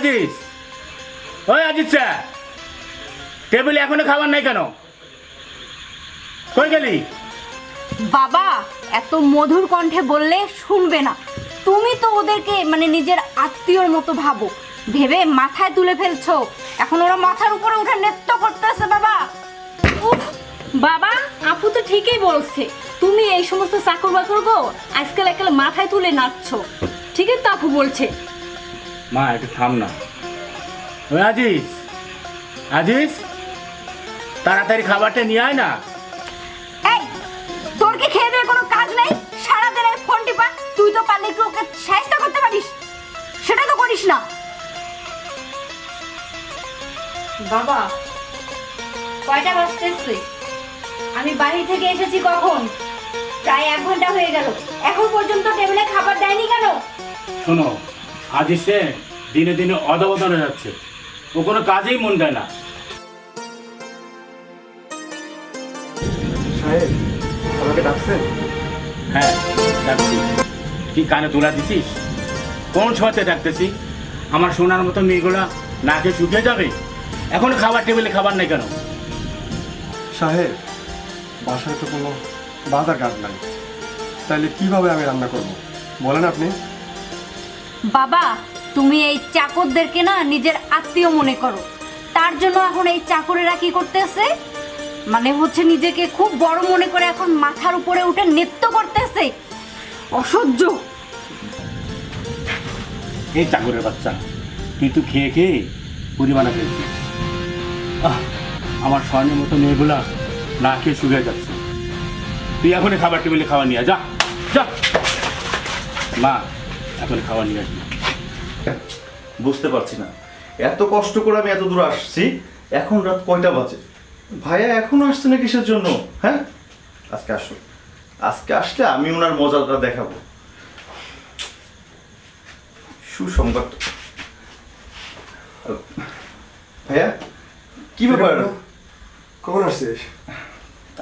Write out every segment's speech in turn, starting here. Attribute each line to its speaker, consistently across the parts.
Speaker 1: আজিজ ওই আজিজ স্যার টেবিলে এখনও খাবার নাই কেন? কই গেলি?
Speaker 2: বাবা এত মধুর কণ্ঠে বললে শুনবে না। তুমি তো ওদেরকে মানে নিজের আত্মীয়র মতো ভাবো। ভেবে মাথায় তুলে ফেলছো। এখন ওরা মাথার উপরে উঠে নৃত্য করতেছে বাবা।
Speaker 3: উফ, বাবা আপু তো ঠিকই বলছে। তুমি এই সমস্ত চাকর বাকর গো আজকাল একাল মাথায় তুলে নাচছো। ঠিকই তো আপু বলছে।
Speaker 1: মা একটু থাম না। ওই আজিজ আজিজ তাড়াতাড়ি খাবারটা নিয়ে আয় না।
Speaker 2: এই তোর কি খেয়ে দিয়ে কোনো কাজ নেই? সারাদিন এই ফোন টিপা তুই তো পারলে একটু ওকে সাহায্য করতে পারিস। সেটা তো করিস না। বাবা কয়টা বাজতেছে আমি বাড়ি থেকে এসেছি কখন? প্রায় এক ঘণ্টা হয়ে গেল। এখন পর্যন্ত টেবিলে খাবার দেয়নি কেন?
Speaker 1: শোনো আজিজ দিনে দিনে অধবদনে যাচ্ছে। ও কোনো কাজেই মন দেয় না।
Speaker 4: সাহেব আমাকে ডাকছেন?
Speaker 1: হ্যাঁ ডাকছি। কি কানে তোলা দিছিস? কোন সময়তে ডাকতেছি? আমার সোনার মতো মেয়েগুলা নাকে শুকিয়ে যাবে? এখন খাবার টেবিলে খাবার নেই কেন?
Speaker 4: সাহেব বাসায় তো কোনো বাধা ঘাট নাই। তাইলে কীভাবে আমি রান্না করব? বলেন আপনি।
Speaker 2: বাবা তুমি এই চাকরদেরকে না নিজের আত্মীয় মনে করো। তার জন্য এখন এই চাকরেরা কি করতেছে? মানে হচ্ছে নিজেকে খুব বড় মনে করে এখন মাথার উপরে উঠে নৃত্য করতেছে। অসহ্য।
Speaker 1: এই চাকরের বাচ্চা তুই তো খেয়ে খেয়ে পরিমাণে ফেলছিস। আহ, আমার স্বর্ণের মতো মেয়েগুলা না খেয়ে শুকিয়ে যাচ্ছে। তুই এখনই খাবার টেবিলে খাওয়া নিয়ে যা যা। মা এখন খাওয়া নিয়ে আসবি।
Speaker 5: বুঝতে পারছি না। এত কষ্ট করে আমি এত দূর আসছি এখন রাত কয়টা বাজে? ভাইয়া এখনও আসছে না কিসের জন্য? হ্যাঁ? আজকে আসো আজকে আসলে আমি ওনার মজাটা দেখাবো। সুসংবাদ। ভাইয়া কি ব্যাপার?
Speaker 4: কখন আসছিস?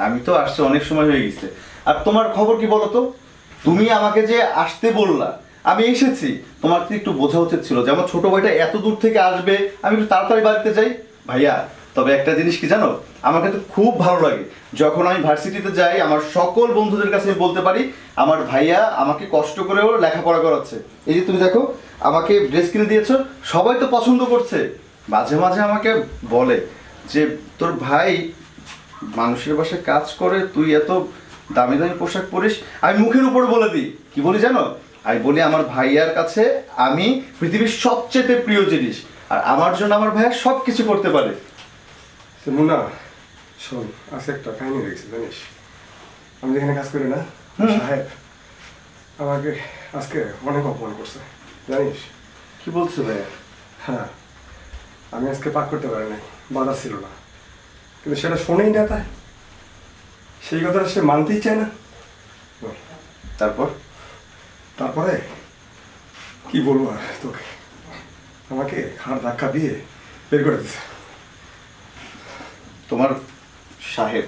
Speaker 5: আমি তো আসছে অনেক সময় হয়ে গেছে। আর তোমার খবর কি বলো তো? তুমি আমাকে যে আসতে বললা আমি এসেছি। তোমার একটু বোঝা উচিত ছিল যে আমার ছোট ভাইটা এত দূর থেকে আসবে, আমি একটু তাড়াতাড়ি বাড়িতে যাই। ভাইয়া, তবে একটা জিনিস কি জানো? আমাকে তো খুব ভালো লাগে। যখন আমি ভার্সিটিতে যাই, আমার সকল বন্ধুদের কাছে বলতে পারি, আমার ভাইয়া আমাকে কষ্ট করেও লেখাপড়া করাচ্ছে। এই যে তুমি দেখো, আমাকে ড্রেস কিনে দিয়েছ, সবাই তো পছন্দ করছে। মাঝে মাঝে আমাকে বলে যে, তোর ভাই মানুষের বাসায় কাজ করে, তুই এত দামি দামি পোশাক পরিস? আমি মুখের উপরে বলে দিই। কি বলি জানো? আমি বলি আমার ভাইয়ার কাছে আমি পৃথিবীর সবচেয়ে প্রিয় জিনিস। আর আমার জন্য আমার ভাইয়া সব কিছু করতে পারে।
Speaker 4: মুন্না শোন আজকে একটা কাহিনী দেখছি জানিস? আমি যেখানে কাজ করি না সাহেব আমাকে আজকে অনেক অপমান করছে জানিস?
Speaker 5: কি বলছো ভাইয়া?
Speaker 4: হ্যাঁ আমি আজকে পাক করতে পারি নাই বাধা ছিল না। কিন্তু সেটা শোনেই না তাই। সেই কথাটা সে মানতেই চায় না।
Speaker 5: তারপর?
Speaker 4: তারপরে কি বলব আর তোকে? আমাকে হাড় ধাক্কা দিয়ে বের করে দিছে।
Speaker 5: তোমার সাহেব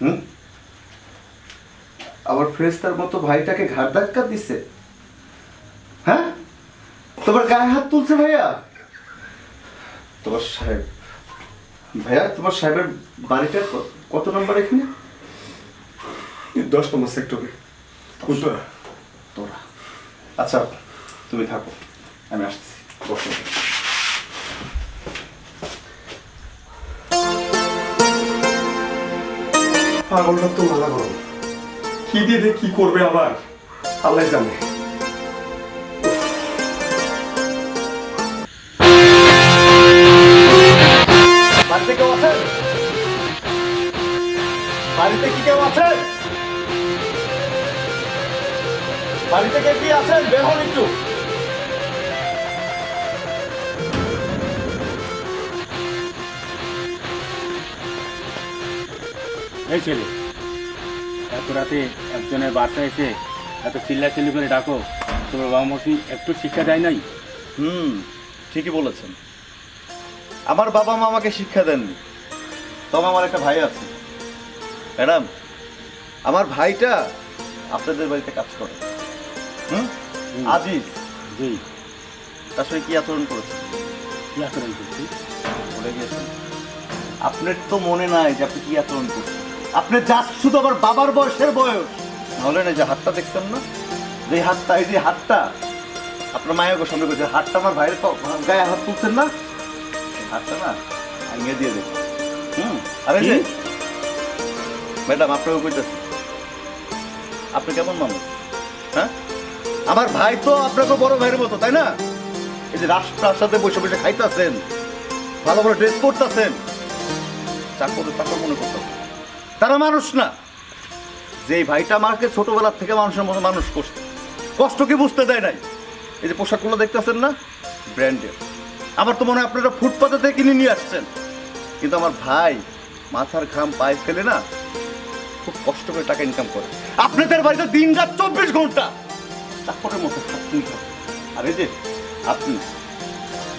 Speaker 5: হুম? আবার ফ্রেস্তার মতো ভাইটাকে ঘাট ধাক্কা দিছে। হ্যাঁ? তোমার গায়ে হাত তুলছে ভাইয়া? তোমার সাহেব ভাইয়া তোমার সাহেবের বাড়িটা কত নম্বর এখানে?
Speaker 4: দশ নম্বর সেক্টরে উত্তরা।
Speaker 5: তোরা। আচ্ছা তুমি থাকো। আমি আসছি। বসো।
Speaker 4: পাগলটা তো মালা গরম কি দিয়ে কি করবে আবার? আল্লাহ জানে।
Speaker 5: বাড়িতে কেউ আছেন? বাড়িতে কি কেউ আছেন? বাড়িতে কে কি আছেন বের হন একটু।
Speaker 1: এই ছেলে এত রাতে একজনের বাসায় এসে এত চিল্লা চিল্লি করে ডাকো তোর বাবা মা কি একটু শিক্ষা দেয় নাই?
Speaker 5: হুম ঠিকই বলেছেন। আমার বাবা মা আমাকে শিক্ষা দেননি। তবে আমার একটা ভাই আছে। ম্যাডাম আমার ভাইটা আপনাদের বাড়িতে কাজ করে। আজিজ
Speaker 1: জি।
Speaker 5: তার সঙ্গে কি আচরণ করেছেন?
Speaker 1: কি আচরণ করছি?
Speaker 5: ভুলে গিয়েছেন। আপনার তো মনে নাই যে আপনি কি আচরণ করছেন। আপনি যা শুধু আমার বাবার বয়সের বয়স। নাহলে না যে হাতটা দেখছেন না? যে হাতটা এই যে হাতটা। আপনার মায়ের সামনে করছে হাতটা আমার ভাইয়ের গায়ে হাত তুলছেন না? হাতটা না ভাঙিয়ে দিয়ে দেবো হুম আরে যে ম্যাডাম আপনাকে কইতেছি। আপনি কেমন মানুষ? হ্যাঁ? আমার ভাই তো আপনাকে বড় ভাইয়ের মতো, তাই না? এই যে রাজপ্রাসাদে বসে বসে খাইতেছেন, ভালো ভালো ড্রেস পরতেছেন। চাকর মনে করতেছেন তারা মানুষ না। যে ভাইটা আমাকে ছোটবেলার থেকে মানুষের মতো মানুষ করছে, কষ্ট কি বুঝতে দেয় নাই? এই যে পোশাকগুলো দেখতেছেন না? ব্র্যান্ডের। আমার তো মনে হয় আপনারা ফুটপাতে থেকে কিনে নিয়ে আসছেন। কিন্তু আমার ভাই মাথার ঘাম পায়ে ফেলে না, খুব কষ্ট করে টাকা ইনকাম করে। আপনাদের বাড়িতে দিন রাত চব্বিশ ঘণ্টা চাকরের মতো হবে আর এই যে আপনি,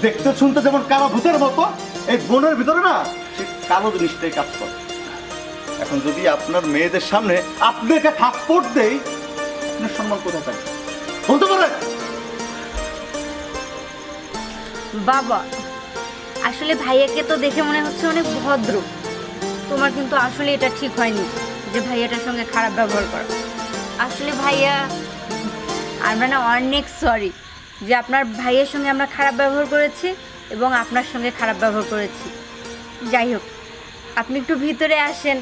Speaker 5: দেখতে শুনতে যেমন কালো ভূতের মতো, এই বোনের ভিতরে না, সে কালো জিনিসটাই কাজ করে। এখন যদি আপনার মেয়েদের সামনে আপনাকে থাপ্পড় দেই, আপনার সম্মান কোথায় থাকে বলতে পারেন?
Speaker 2: বাবা, আসলে ভাইয়াকে তো দেখে মনে হচ্ছে অনেক ভদ্র। তোমার কিন্তু আসলে এটা ঠিক হয়নি যে ভাইয়াটার সঙ্গে খারাপ ব্যবহার করা। আসলে ভাইয়া আমরা না অনেক সরি যে আপনার ভাইয়ের সঙ্গে আমরা খারাপ ব্যবহার করেছি এবং আপনার সঙ্গে খারাপ ব্যবহার করেছি। যাই হোক, আপনি একটু ভিতরে আসেন।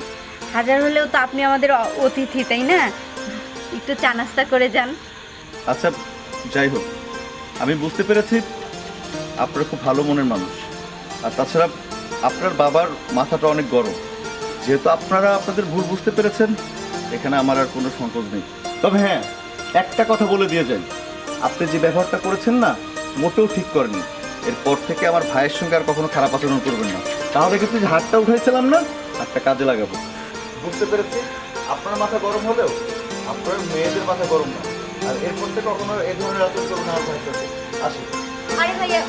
Speaker 2: হাজার হলেও তো আপনি আমাদের অতিথি, তাই না? একটু চা নাস্তা করে যান।
Speaker 5: আচ্ছা যাই হোক, আমি বুঝতে পেরেছি আপনারা খুব ভালো মনের মানুষ। আর তাছাড়া আপনার বাবার মাথাটা অনেক গরম। যেহেতু আপনারা আপনাদের ভুল বুঝতে পেরেছেন, এখানে আমার আর কোনো সংকোচ নেই। তবে হ্যাঁ একটা কথা বলে দিয়ে যাই। আপনি যে ব্যবহারটা করেছেন না মোটেও ঠিক করেনি এরপর থেকে আমার ভাইয়ের সঙ্গে আর কখনো খারাপ আচরণ করবেন না। তাহলে কিন্তু যে হাতটা উঠাইছিলাম না? হাতটা কাজে লাগাবো। বুঝতে পেরেছি? আপনার মাথা গরম হলেও আপনার মেয়েদের মাথা গরম না। আর এরপর থেকে কখনো এই ধরনের আচরণ করবেন না আমার ভাইয়ের সাথে। আসি।
Speaker 2: আরে ভাইয়া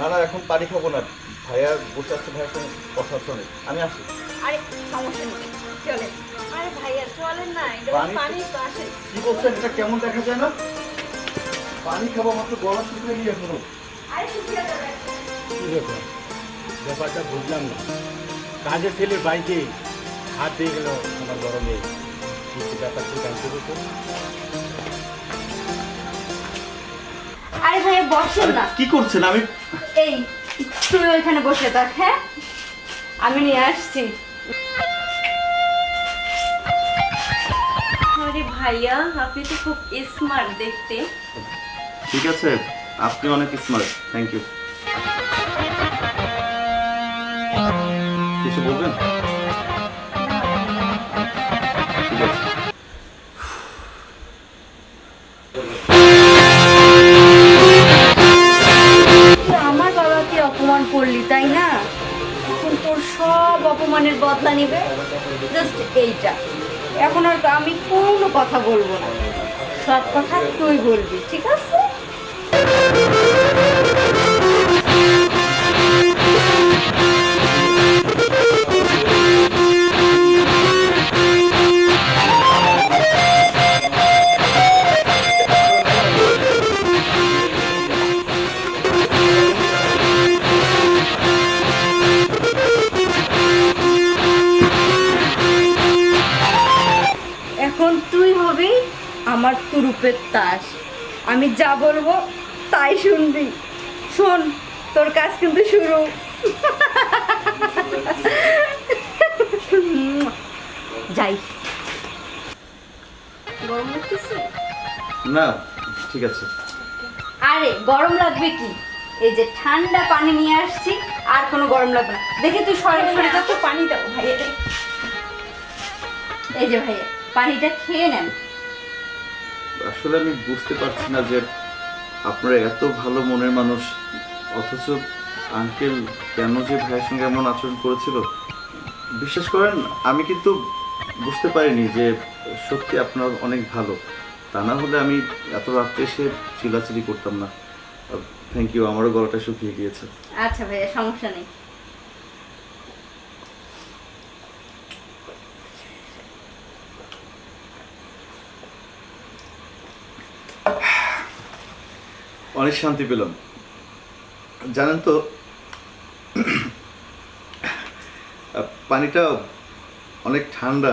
Speaker 2: না
Speaker 5: না এখন পানি খাব না। ভাইয়া বসে আছে ভাইয়ের সঙ্গে কথা শোনে। আমি আসি।
Speaker 2: আরে সমস্যা নেই। চলে। আরে ভাইয়া চলেন না এটা
Speaker 5: পানি-
Speaker 2: পানি
Speaker 5: কি বলছেন এটা কেমন দেখা যায় না? পানি খাব মাত্র গলা শুকিয়ে নিয়ে এখনও।
Speaker 2: আরে শুকিয়ে যাবে।
Speaker 1: কি ব্যাপার? ব্যাপারটা বুঝলাম না। কাজের ছেলের বাইকে হাত দিয়ে গেল আমার মেয়ে কিছু ব্যাপার
Speaker 2: আরে ভাইয়া বসেন না।
Speaker 5: কি করছেন? আমি
Speaker 2: এই তুই ওইখানে বসে থাক হ্যাঁ? আমি নিয়ে আসছি।
Speaker 3: ভাইয়া আপনি তো খুব স্মার্ট দেখতে।
Speaker 5: ঠিক আছে আপনি অনেক স্মার্ট থ্যাংক ইউ কিছু বলবেন? ঠিক আছে।
Speaker 2: আমার বাবাকে অপমান করলি তাই না? এখন তোর সব অপমানের বদলা নিবে। জাস্ট এইটা। এখন আর আমি কোনো কথা বলব না। সব কথা তুই বলবি ঠিক আছে? আমার তুরুপের তাস। আমি যা বলব তাই শুনবি। শোন তোর কাজ কিন্তু শুরু। যাই।
Speaker 5: না ঠিক আছে।
Speaker 2: আরে গরম লাগবে কি? এই যে ঠান্ডা পানি নিয়ে আসছি আর কোনো গরম লাগবে না। দেখে তুই সরে সরে যা তো পানি দাও ভাইয়া। এই যে ভাইয়া পানিটা খেয়ে নেন।
Speaker 5: আসলে আমি বুঝতে পারছি না যে আপনারা এত ভালো মনের মানুষ, অথচ আঙ্কেল কেন যে ভাইয়ের সঙ্গে এমন আচরণ করেছিল? বিশ্বাস করেন, আমি কিন্তু বুঝতে পারিনি যে সত্যি আপনার অনেক ভালো। তা না হলে আমি এত রাত্রে এসে চিলাচিলি করতাম না। থ্যাংক ইউ আমারও গলাটা শুকিয়ে গিয়েছে।
Speaker 2: আচ্ছা ভাইয়া, সমস্যা নেই।
Speaker 5: অনেক শান্তি পেলাম। জানেন তো পানিটা অনেক ঠান্ডা।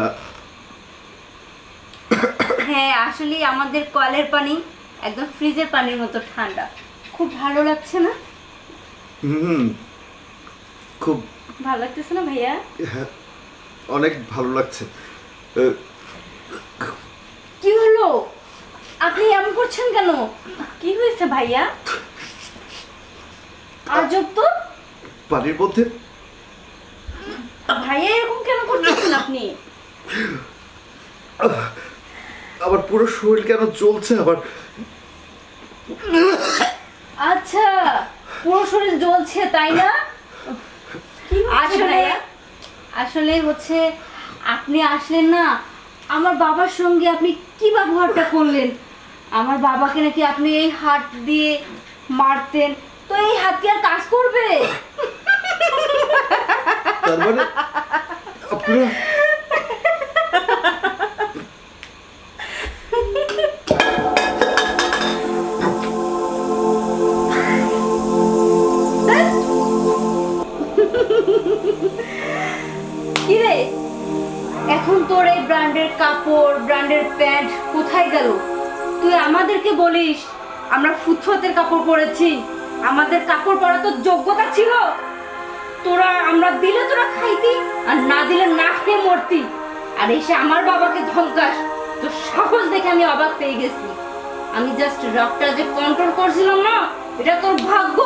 Speaker 2: হ্যাঁ আসলে আমাদের কলের পানি একদম ফ্রিজের পানির মতো ঠান্ডা। খুব ভালো লাগছে না?
Speaker 5: হুম খুব
Speaker 3: ভালো লাগতেছে না ভাইয়া?
Speaker 5: হ্যাঁ, অনেক ভালো লাগছে আহ,
Speaker 2: কি হলো আপনি এমন করছেন কেন?
Speaker 3: কি হয়েছে ভাইয়া?
Speaker 2: আজব তো।
Speaker 5: পানির মধ্যে?
Speaker 3: ভাইয়া এরকম কেন করতেছেন আপনি?
Speaker 5: আবার পুরো শরীর কেন চলছে আবার
Speaker 2: আচ্ছা পুরো শরীর জ্বলছে তাই না? আসলে আসলে হচ্ছে আপনি আসলেন না আমার বাবার সঙ্গে আপনি কি ব্যবহারটা করলেন? আমার বাবাকে নাকি আপনি এই হাত দিয়ে মারতেন। তো এই হাত কি আর কাজ করবে?
Speaker 5: তারপরে মানে
Speaker 2: বলিস আমরা ফুটফতের কাপড় পরেছি। আমাদের কাপড় পরা তো যোগ্যতা ছিল। তোরা আমরা দিলে তোরা খাইতি আর না দিলে না খেয়ে মরতি। আর এসে আমার বাবাকে ধমকাস। তোর সাহস দেখে আমি অবাক পেয়ে গেছি। আমি জাস্ট রকটা যে কন্ট্রোল করছিলাম না এটা তোর ভাগ্য।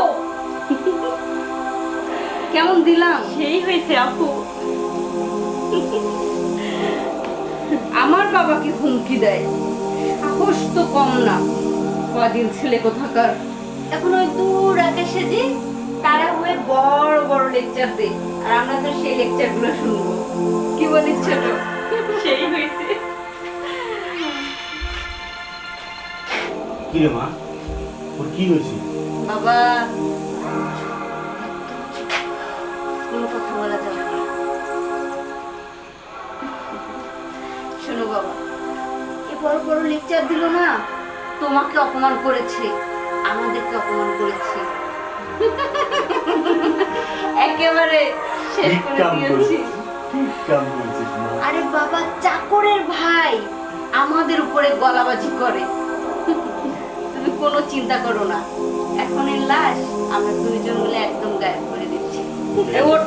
Speaker 2: কেমন দিলাম?
Speaker 3: সেই হয়েছে আপু।
Speaker 2: আমার বাবাকে হুমকি দেয়। সাহস তো কম না। কদিন ছেলে কোথাকার। এখন ওই দূর আকাশে যে তারা হয়ে বড় বড় লেকচার দেয় আর আমরা তো সেই লেকচারগুলো শুনব। কি বলিস ছোট?
Speaker 3: সেই হয়েছে।
Speaker 1: কি রে মা? ওর কি হয়েছে?
Speaker 2: বাবা কোনো কথা বলা যাবে না। শোনো বাবা এ বড় বড় লেকচার দিল না। তোমাকে অপমান করেছে আমাদেরকে অপমান করেছে। একেবারে শেষ করে দিয়েছি। আরে বাবা চাকরের ভাই আমাদের উপরে গলাবাজি করে। তুমি কোনো চিন্তা করো না। এখন এর লাশ আমরা দুইজন মিলে একদম গায়েব করে দিচ্ছি। ওঠ।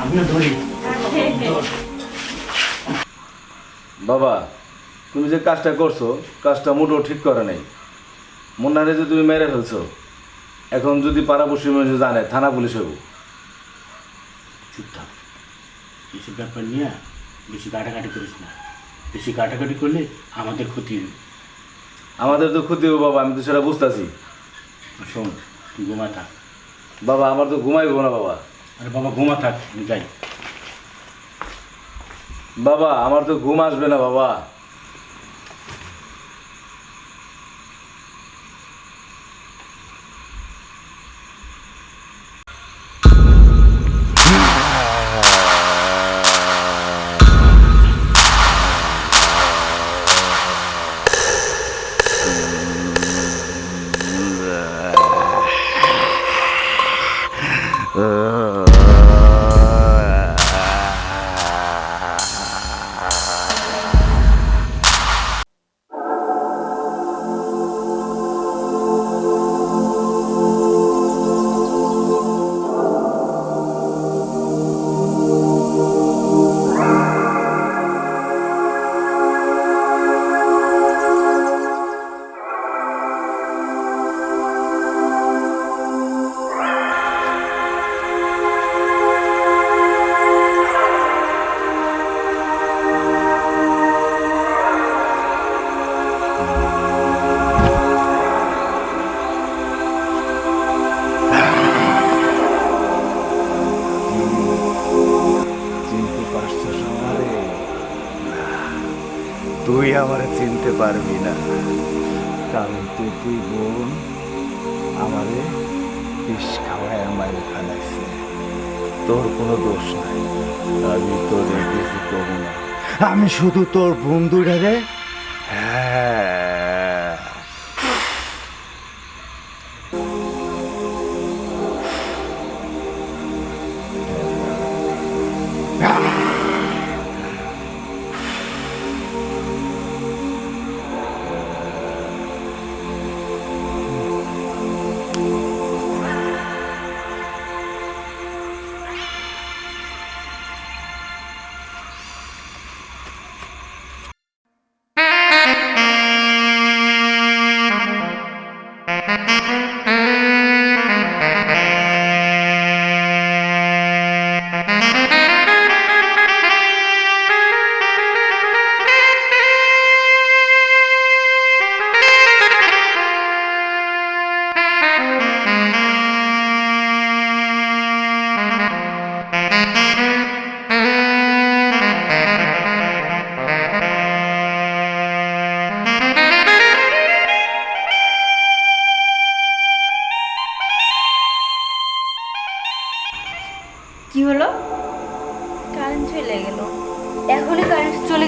Speaker 1: আমিও ধরি।
Speaker 6: বাবা তুমি যে কাজটা করছ কাজটা মোটেও ঠিক করে নাই। মুন্নারে যে তুমি মেরে ফেলছো এখন যদি পাড়াপড়শি মানুষ জানে থানা পুলিশ হইব।
Speaker 1: চুপ থাক। এসব ব্যাপার নিয়ে বেশি কাটাকাটি করিস না। বেশি কাটাকাটি করলে আমাদের ক্ষতি হবে।
Speaker 6: আমাদের তো ক্ষতি হবে বাবা আমি তো সেটা বুঝতেছি।
Speaker 1: শোন তুই ঘুমা থাক।
Speaker 6: বাবা আমার তো ঘুমাইবো না বাবা।
Speaker 1: আরে বাবা ঘুমা থাক আমি যাই।
Speaker 6: বাবা আমার তো ঘুম আসবে না বাবা।
Speaker 7: চিনতে পারবি না। কারণ তুই তুই বোন, আমারে বিষ খাওয়ায় আমার খানাইছে তোর কোনো দোষ নাই। আমি তোর কিছু করব না। আমি শুধু তোর বন্ধুটারে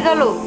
Speaker 2: কারেন্ট চলে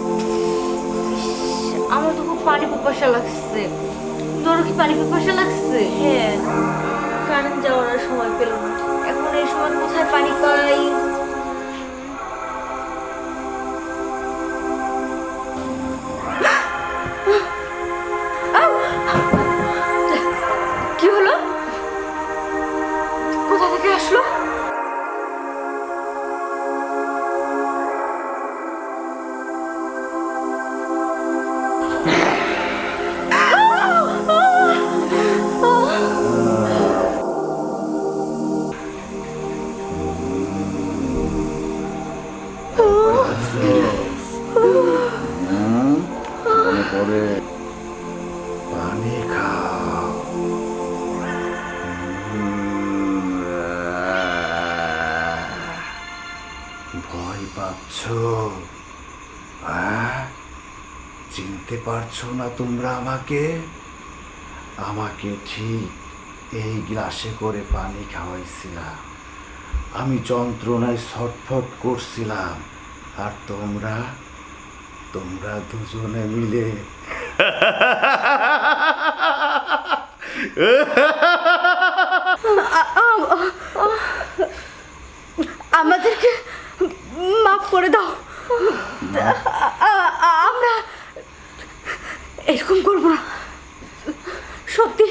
Speaker 7: পারছ না তোমরা আমাকে? আমাকে ঠিক এই গ্লাসে করে পানি খাওয়াইছিলাম আমি যন্ত্রণায় ছটফট করছিলাম। আর তোমরা তোমরা দুজনে মিলে
Speaker 2: আমাদেরকে মাফ করে দাও। এরকম করব না। সত্যি,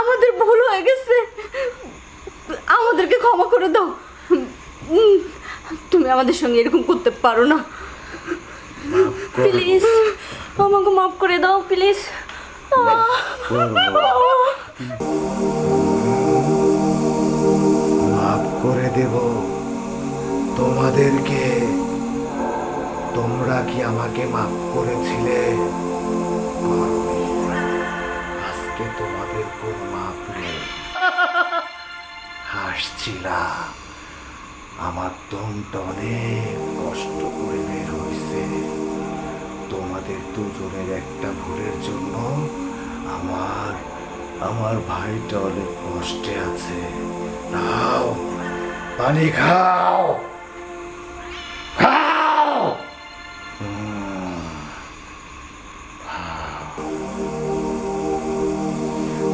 Speaker 2: আমাদের ভুল হয়ে গেছে। আমাদেরকে ক্ষমা করে দাও। তুমি আমাদের সঙ্গে এরকম করতে পারো না।
Speaker 3: প্লিজ, আমাকে মাফ করে দাও, প্লিজ।
Speaker 7: মাফ করে দেব। তোমাদেরকে তোমরা কি আমাকে মাফ করেছিলে। আজকে তোমাদের কোনো মাপ নেই। হাসছিলাম আমার দমটা অনেক কষ্ট করে বের হয়েছে তোমাদের দুজনের একটা ভুলের জন্য আমার আমার ভাইটা অনেক কষ্টে আছে। নাও, পানি খাও।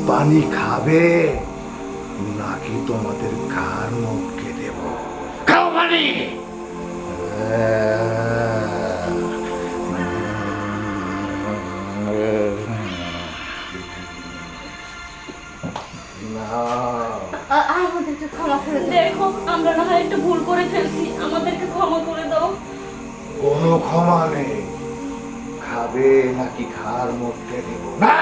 Speaker 7: পানি খাবে নাকি তোমাদের কার মুখকে দেব? খাও পানি!
Speaker 2: আমাদেরকে ক্ষমা করে দাও।
Speaker 3: দেখো আমরা না হয় একটু ভুল করে ফেলছি। আমাদেরকে ক্ষমা করে দাও।
Speaker 7: কোনো ক্ষমা নেই। খাবে নাকি খার মধ্যে দেব না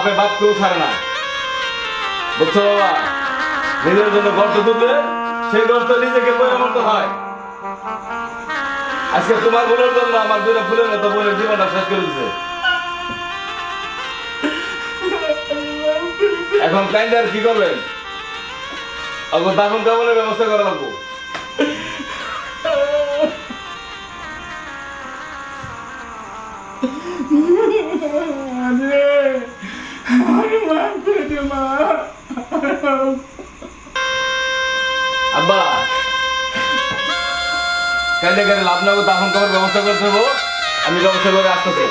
Speaker 6: বাপে বাপ কেউ ছাড়ে না। বুঝছ বাবা? নিজের জন্য গর্ত তুললে সেই গর্ত নিজেকে পরিবর্তন হয়। আজকে তোমার ভুলের জন্য আমার দুটো ফুলের মতো বোনের জীবনটা শেষ করে দিছে। এখন কাইন্ডার কি করবেন? এখন দাফন কামনের ব্যবস্থা করা লাগবো। কাইন্ডে দাফন করার ব্যবস্থা করে হব আমি ব্যবস্থা করে আসতেছি।